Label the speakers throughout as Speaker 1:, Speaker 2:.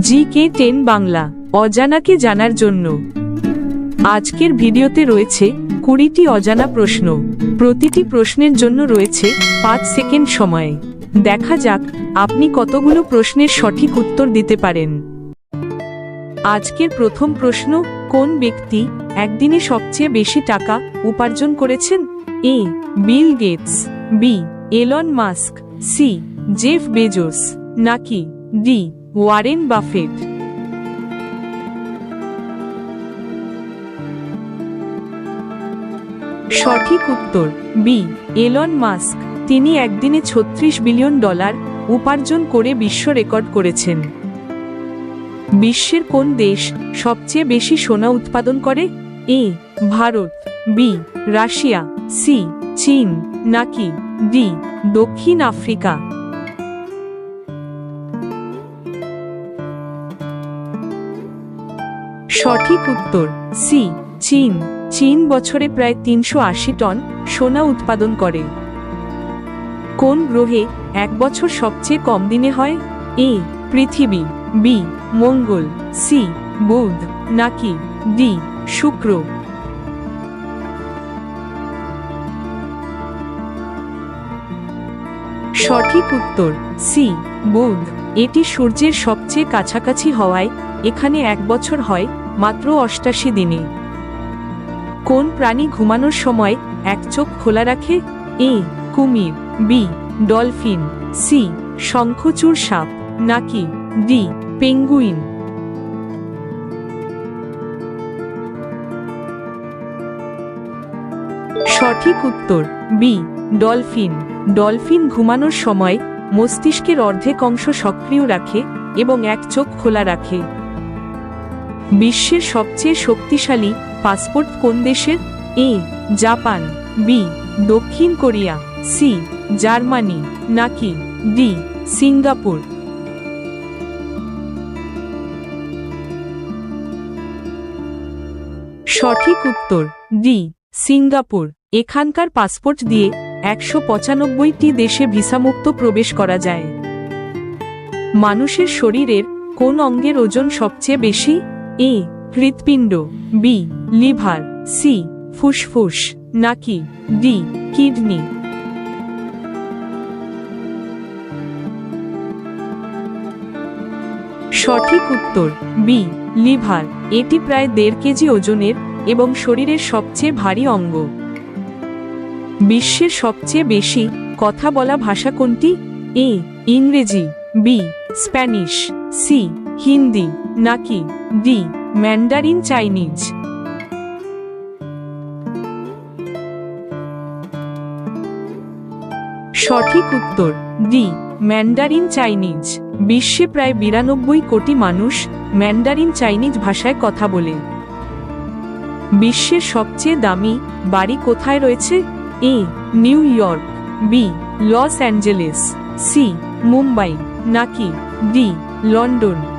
Speaker 1: জি কে ten Bangla, অজানাকে জানার জন্য। আজকের ভিডিওতে রয়েছে কুড়িটি অজানা প্রশ্ন। প্রতিটি প্রশ্নের জন্য রয়েছে পাঁচ সেকেন্ড সময়। দেখা যাক আপনি কতগুলো প্রশ্নের সঠিক উত্তর দিতে পারেন। আজকের প্রথম প্রশ্ন, কোন ব্যক্তি একদিনে সবচেয়ে বেশি টাকা উপার্জন করেছেন? A, Bill Gates, B, Elon Musk, C, Jeff Bezos, নাকি ডি ওয়ারেন বাফেট। সঠিক উত্তর, বি, এলন মাস্ক। তিনি একদিনে ছত্রিশ বিলিয়ন ডলার উপার্জন করে বিশ্ব রেকর্ড করেছেন। বিশ্বের কোন দেশ সবচেয়ে বেশি সোনা উৎপাদন করে? A, Bharat, B, Russia, C, চীন, নাকি ডি, দক্ষিণ আফ্রিকা? সঠিক উত্তর, সি, চীন। চীন বছরে প্রায় তিনশো আশি টন সোনা উৎপাদন করে। কোন গ্রহে এক বছর সবচেয়ে কম দিনে হয়? এ, পৃথিবী। বি, মঙ্গল। সি, বুধ। নাকি ডি, শুক্র। সঠিক উত্তর, সি, বুধ। এটি সূর্যের সবচেয়ে কাছাকাছি হওয়ায় এখানে এক বছর হয় মাত্র অষ্টাশি দিনে কোন প্রাণী ঘুমানোর সময় এক চোখ খোলা রাখে? এ, কুমির, বি, ডলফিন, সি, শঙ্খচূড় সাপ, নাকি ডি, পেঙ্গুইন। সঠিক উত্তর, বি, ডলফিন। ডলফিন ঘুমানোর সময় মস্তিষ্কের অর্ধেক অংশ সক্রিয় রাখে এবং এক চোখ খোলা রাখে। বিশ্বের সবচেয়ে শক্তিশালী পাসপোর্ট কোন দেশের? এ, জাপান, বি, দক্ষিণ কোরিয়া, সি, জার্মানি, নাকি ডি, সিঙ্গাপুর। সঠিক উত্তর, ডি, সিঙ্গাপুর। এখানকার পাসপোর্ট দিয়ে একশো পঁচানব্বইটি দেশে ভিসামুক্ত প্রবেশ করা যায়। মানুষের শরীরের কোন অঙ্গের ওজন সবচেয়ে বেশি? এ, হৃৎপিণ্ড, বি, লিভার, সি, ফুসফুস, নাকি, ডি, কিডনি। সঠিক উত্তর, বি, লিভার। এটি প্রায় দেড় কেজি ওজনের এবং শরীরের সবচেয়ে ভারী অঙ্গ। বিশ্বের সবচেয়ে বেশি কথা বলা ভাষা কোনটি? এ, ইংরেজি, বি, স্প্যানিশ, সি হিন্দি, নাকি ডি, ম্যান্ডারিন চাইনিজ? সঠিক উত্তর, ডি, ম্যান্ডারিন চাইনিজ। বিশ্বে প্রায় বিরানব্বই কোটি মানুষ ম্যান্ডারিন চাইনিজ ভাষায় কথা বলে। বিশ্বের সবচেয়ে দামি বাড়ি কোথায় রয়েছে? A, New York, B, Los Angeles, C, Mumbai, নাকি ডি, লন্ডন?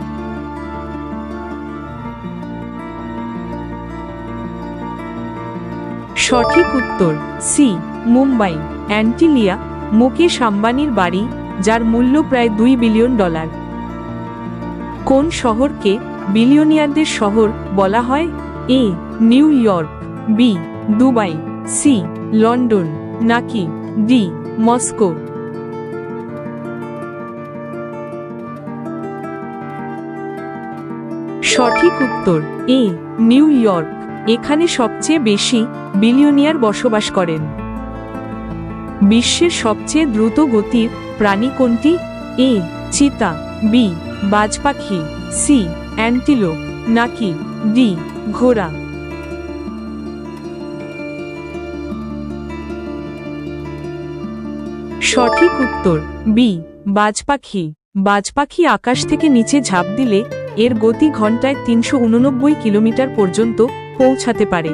Speaker 1: সঠিক উত্তর, সি, মুম্বাই। অ্যান্টিলিয়া, মুকেশ আম্বানির বাড়ি, যার মূল্য প্রায় দুই বিলিয়ন ডলার। কোন শহরকে বিলিয়নিয়ারদের শহর বলা হয়? A, New York, B, Dubai, C, London, নাকি ডি, মস্কো? সঠিক উত্তর, এ, নিউ ইয়র্ক। এখানে সবচেয়ে বেশি বিলিয়নিয়ার বসবাস করেন। বিশ্বের সবচেয়ে দ্রুত গতির প্রাণী কোনটি? এ, চিতা, বি বাজ পাখি সি অ্যান্টিলো নাকি ডি, ঘোড়া। সঠিক উত্তর, বি বাজ পাখি বাজ পাখি আকাশ থেকে নিচে ঝাঁপ দিলে এর গতি ঘন্টায় তিনশো উননব্বই কিলোমিটার পর্যন্ত পৌঁছাতে পারে।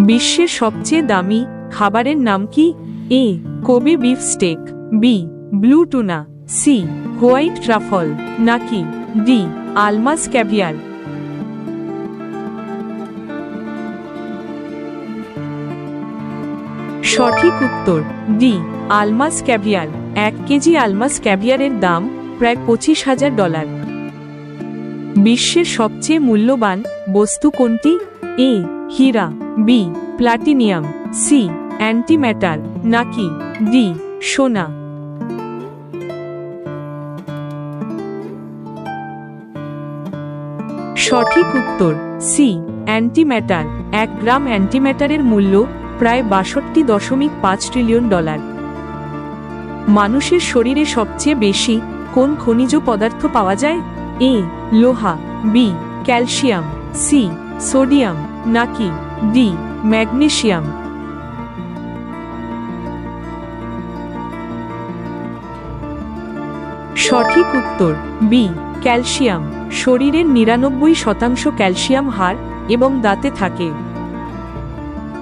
Speaker 1: বিশ্বের সবচেয়ে দামি খাবারের নাম কি? A, Kobe beef steak, B, blue tuna, C, white truffle, নাকি ডি, আলমাস ক্যাভিয়ার। সঠিক উত্তর, ডি, আলমাস ক্যাভিয়ার। এক কেজি আলমাস ক্যাভিয়ারের দাম প্রায় পঁচিশ হাজার ডলার। বিশ্বের সবচেয়ে মূল্যবান বস্তু কোনটি? এ, হীরা, বি, প্লাটিনিয়াম, সি, অ্যান্টিম্যাটার, নাকি ডি, সোনা? সঠিক উত্তর, সি, অ্যান্টিম্যাটার। এক গ্রাম অ্যান্টিম্যাটারের মূল্য প্রায় বাষট্টি দশমিক পাঁচ ট্রিলিয়ন ডলার। মানুষের শরীরে সবচেয়ে বেশি কোন খনিজ পদার্থ পাওয়া যায়? এ লোহা বি ক্যালসিয়াম সি সোডিয়াম নাকি ডি ম্যাগনেশিয়াম সঠিক উত্তর বি ক্যালসিয়াম। শরীরের নিরানব্বই শতাংশ ক্যালসিয়াম হার এবং দাঁতে থাকে।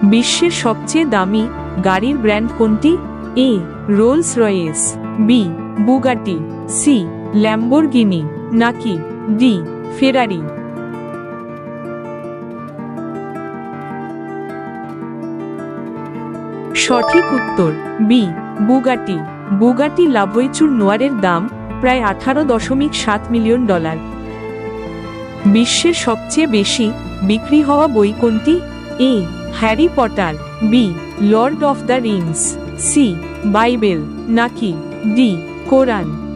Speaker 1: বিশ্বের সবচেয়ে দামি গাড়ির ব্র্যান্ড কোনটি? A Rolls Royce B Bugatti C Lamborghini নাকি ডি ফেরারি সঠিক উত্তর B Bugatti Bugatti la voiture নোয়ারের দাম প্রায় আঠারো দশমিক সাত মিলিয়ন ডলার। বিশ্বের সবচেয়ে বেশি বিক্রি হওয়া বই কোনটি? A Harry Potter B Lord of the Rings C Bible নাকি ডি কোরআন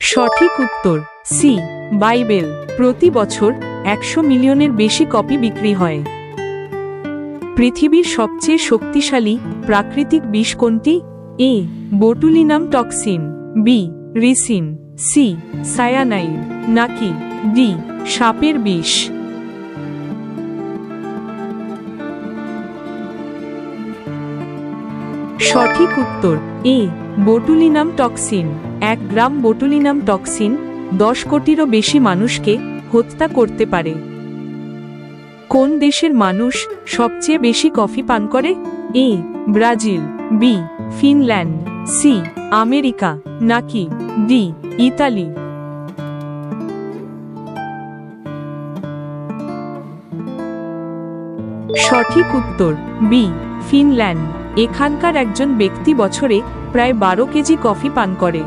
Speaker 1: সঠিক উত্তর, সি, বাইবেল। প্রতি বছর একশো মিলিয়নের বেশি কপি বিক্রি হয়। পৃথিবীর সবচেয়ে শক্তিশালী প্রাকৃতিক বিষ কোনটি? A, botulinum toxin, B, ricin, C cyanide নাকি ডি, সাপের বিষ। সঠিক উত্তর, এ, বোটুলিনাম টক্সিন। এক গ্রাম বোটুলিনাম টক্সিন দশ কোটিরও বেশি মানুষকে হত্যা করতে পারে। কোন দেশের মানুষ সবচেয়ে বেশি কফি পান করে? A, Brazil, B, Finland, C, America, নাকি ডি, ইতালি? সঠিক উত্তর, বি, ফিনল্যান্ড। এখানকার একজন ব্যক্তি বছরে প্রায় বারো কেজি কফি পান করে।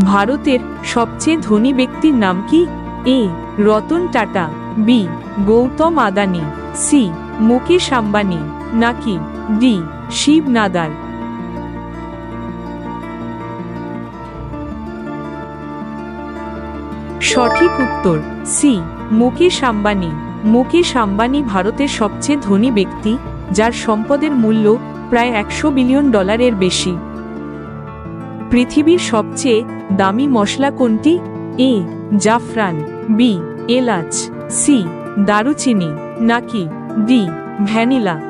Speaker 1: ভারতের সবচেয়ে ধনী ব্যক্তির নাম কি? A. Ratan Tata. B. Gautam Adani. C. Mukesh Ambani. নাকি ডি. শিব নাদার। সঠিক উত্তর, সি. মুকেশ আম্বানি। মুকেশ আম্বানি ভারতের সবচেয়ে ধনী ব্যক্তি, যার সম্পদের মূল্য প্রায় একশো বিলিয়ন ডলারের বেশি। পৃথিবীর সবচেয়ে দামি মশলা কোনটি? এ, জাফরান, বি, এলাচ, সি, দারুচিনি, নাকি ডি, ভ্যানিলা।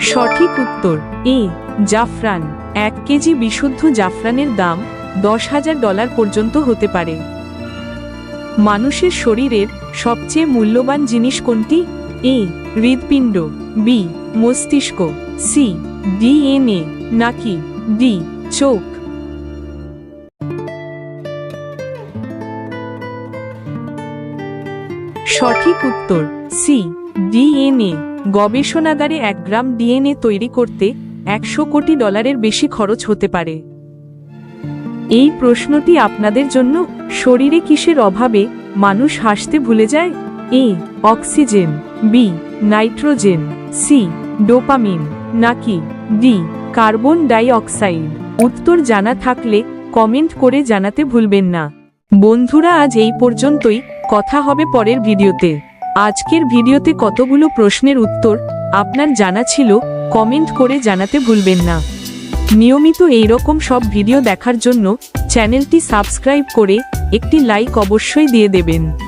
Speaker 1: সঠিক উত্তর, এ, জাফরান। এক কেজি বিশুদ্ধ জাফরানের দাম দশ হাজার ডলার পর্যন্ত হতে পারে। মানুষের শরীরের সবচেয়ে মূল্যবান জিনিস কোনটি? এ হৃদপিণ্ড বি, মস্তিষ্ক, সি, ডিএনএ, নাকি ডি, চোখ। সঠিক উত্তর, সি, ডিএনএ। গবেষণাগারে এক গ্রাম ডিএনএ তৈরি করতে একশো কোটি ডলারের বেশি খরচ হতে পারে। এই প্রশ্নটি আপনাদের জন্য, শরীরে কিসের অভাবে মানুষ হাসতে ভুলে যায়? A oxygen B nitrogen C dopamine, নাকি ডি কার্বন ডাই অক্সাইড উত্তর জানা থাকলে কমেন্ট করে জানাতে ভুলবেন না। বন্ধুরা, আজ এই পর্যন্তই। কথা হবে পরের ভিডিওতে। আজকের ভিডিওতে কতগুলো প্রশ্নের উত্তর আপনার জানা ছিল, কমেন্ট করে জানাতে ভুলবেন না। নিয়মিত এই রকম সব ভিডিও দেখার জন্য চ্যানেলটি সাবস্ক্রাইব করে একটি লাইক অবশ্যই দিয়ে দেবেন।